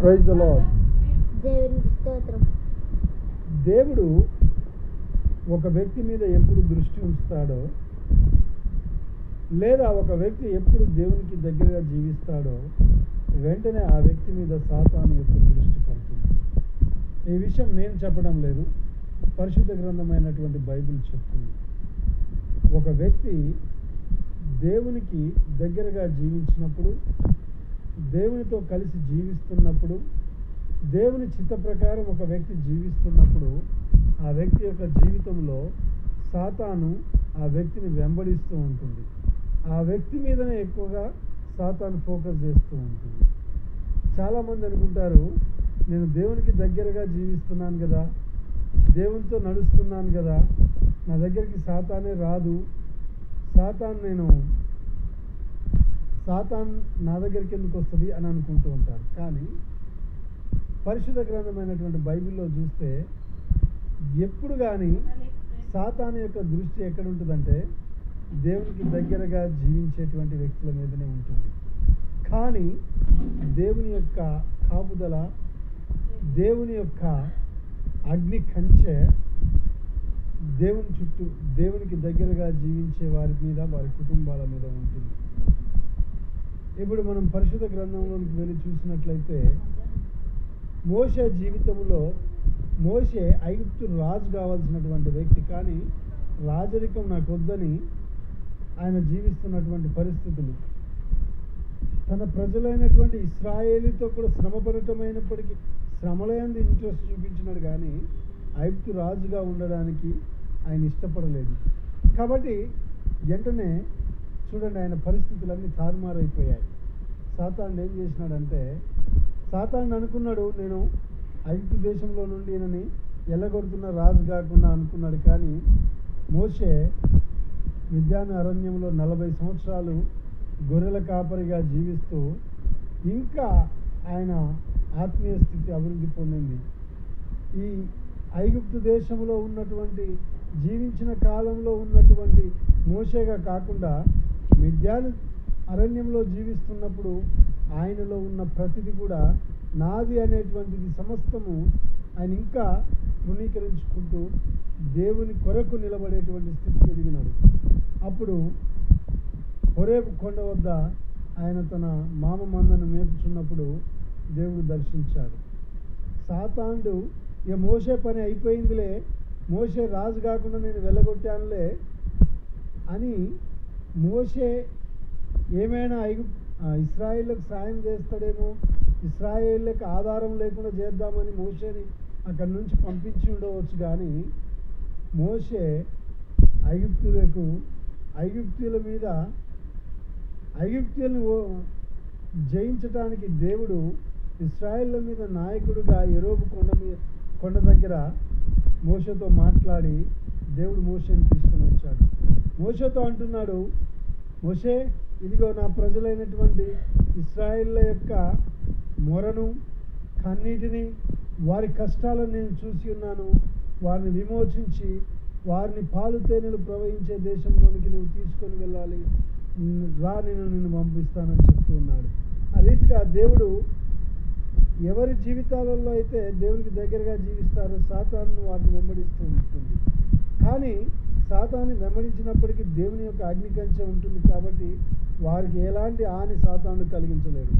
Praise the దేవునికి స్తోత్రం. దేవుడు ఒక వ్యక్తి మీద ఎప్పుడు దృష్టి ఉంచుతాడో లేదా ఒక వ్యక్తి ఎప్పుడు దేవునికి దగ్గరగా జీవిస్తాడో వెంటనే ఆ వ్యక్తి మీద సాతాను యొక్క దృష్టి పడుతుంది. ఈ విషయం నేను చెప్పడం లేదు. పరిశుద్ధ గ్రంథమైనటువంటి బైబిల్ చెప్తుంది. ఒక వ్యక్తి దేవునికి దగ్గరగా జీవించినప్పుడు దేవునితో కలిసి జీవిస్తున్నప్పుడు దేవుని చిత్త ప్రకారం ఒక వ్యక్తి జీవిస్తున్నప్పుడు ఆ వ్యక్తి యొక్క జీవితంలో సాతాను ఆ వ్యక్తిని వెంబడిస్తూ ఉంటుంది. ఆ వ్యక్తి మీదనే ఎక్కువగా సాతాను ఫోకస్ చేస్తూ ఉంటుంది. చాలామంది అనుకుంటారు నేను దేవునికి దగ్గరగా జీవిస్తున్నాను కదా దేవునితో నడుస్తున్నాను కదా నా దగ్గరికి సాతానే రాదు సాతాన్ నేను సాతాన్ నా దగ్గరికి ఎందుకు వస్తుంది అని అనుకుంటూ ఉంటారు. కానీ పరిశుద్ధ గ్రంథమైనటువంటి బైబిల్లో చూస్తే ఎప్పుడు కానీ సాతాన్ యొక్క దృష్టి ఎక్కడ ఉంటుందంటే దేవునికి దగ్గరగా జీవించేటువంటి వ్యక్తుల మీదనే ఉంటుంది. కానీ దేవుని యొక్క కాపుదల దేవుని యొక్క అగ్ని కంచె దేవుని చుట్టూ దేవునికి దగ్గరగా జీవించే వారి మీద వారి కుటుంబాల మీద ఉంటుంది. ఇప్పుడు మనం పరిశుద్ధ గ్రంథంలోనికి వెళ్ళి చూసినట్లయితే మోషే జీవితంలో మోషే ఐగుప్తు రాజు కావాల్సినటువంటి వ్యక్తి కానీ రాజరికం నాకు వద్దని ఆయన జీవిస్తున్నటువంటి పరిస్థితులు. తన ప్రజలైనటువంటి ఇస్రాయేలీతో కూడా శ్రమపడటమైనప్పటికీ శ్రమలయందు ఇంట్రెస్ట్ చూపించినాడు కానీ ఐగుప్తు రాజుగా ఉండడానికి ఆయన ఇష్టపడలేదు. కాబట్టి వెంటనే చూడండి ఆయన పరిస్థితులన్నీ తారుమారైపోయాయి. సాతాను ఏం చేసినాడంటే సాతాను అనుకున్నాడు నేను ఐగుప్తు దేశంలో నుండి ఈయనని ఎల్లగొడుతున్న రాజు కాకుండా అనుకున్నాడు. కానీ మోషే విద్యాన అరణ్యంలో నలభై సంవత్సరాలు గొర్రెల కాపరిగా జీవిస్తూ ఇంకా ఆయన ఆత్మీయ స్థితి అభివృద్ధి పొందింది. ఈ ఐగుప్తు దేశంలో ఉన్నటువంటి జీవించిన కాలంలో ఉన్నటువంటి మోషేగా కాకుండా మిద్యాను అరణ్యంలో జీవిస్తున్నప్పుడు ఆయనలో ఉన్న ప్రతిది కూడా నాది అనేటువంటిది సమస్తము ఆయన ఇంకా తృణీకరించుకుంటూ దేవుని కొరకు నిలబడేటువంటి స్థితికి ఎదిగినాడు. అప్పుడు కొరేపు కొండ వద్ద ఆయన తన మామ మందను మేపుచున్నప్పుడు దేవుడు దర్శించాడు. సాతాండు ఇక మోసే పని అయిపోయిందిలే మోసే రాజు కాకుండా నేను వెళ్ళగొట్టానులే అని మోషే ఏమైనా ఐగు ఇస్రాయిల్లకు సాయం చేస్తాడేమో ఇస్రాయేళ్ళకి ఆధారం లేకుండా చేద్దామని మోషేని అక్కడి నుంచి పంపించి ఉండవచ్చు కానీ మోషే ఐగుప్తులకు ఐగుప్తుల మీద ఐగుప్తులను ఓ- జయించటానికి దేవుడు ఇస్రాయిల్ల మీద నాయకుడుగా ఎరోబు కొండ మీద కొండ దగ్గర మోషతో మాట్లాడి దేవుడు మోషని తీసుకున్నాడు. మోసతో మోషతో అంటున్నాడు మోసే ఇదిగో నా ప్రజలైనటువంటి ఇస్రాయేళ్ళ యొక్క మొరను కన్నీటిని వారి కష్టాలను నేను చూసి ఉన్నాను. వారిని విమోచించి వారిని పాలు తేనెలు ప్రవహించే దేశంలోనికి నువ్వు తీసుకొని వెళ్ళాలి. రా నేను నిన్ను పంపిస్తానని చెప్తూ ఉన్నాడు. ఆ రీతిగా దేవుడు ఎవరి జీవితాలలో అయితే దేవునికి దగ్గరగా జీవిస్తారో సాతాను వారిని వెంబడిస్తూ ఉంటుంది. కానీ సాతాన్ని వెంబడించినప్పటికీ దేవుని యొక్క అగ్నికంచె ఉంటుంది కాబట్టి వారికి ఎలాంటి హాని సాతాను కలిగించలేడు.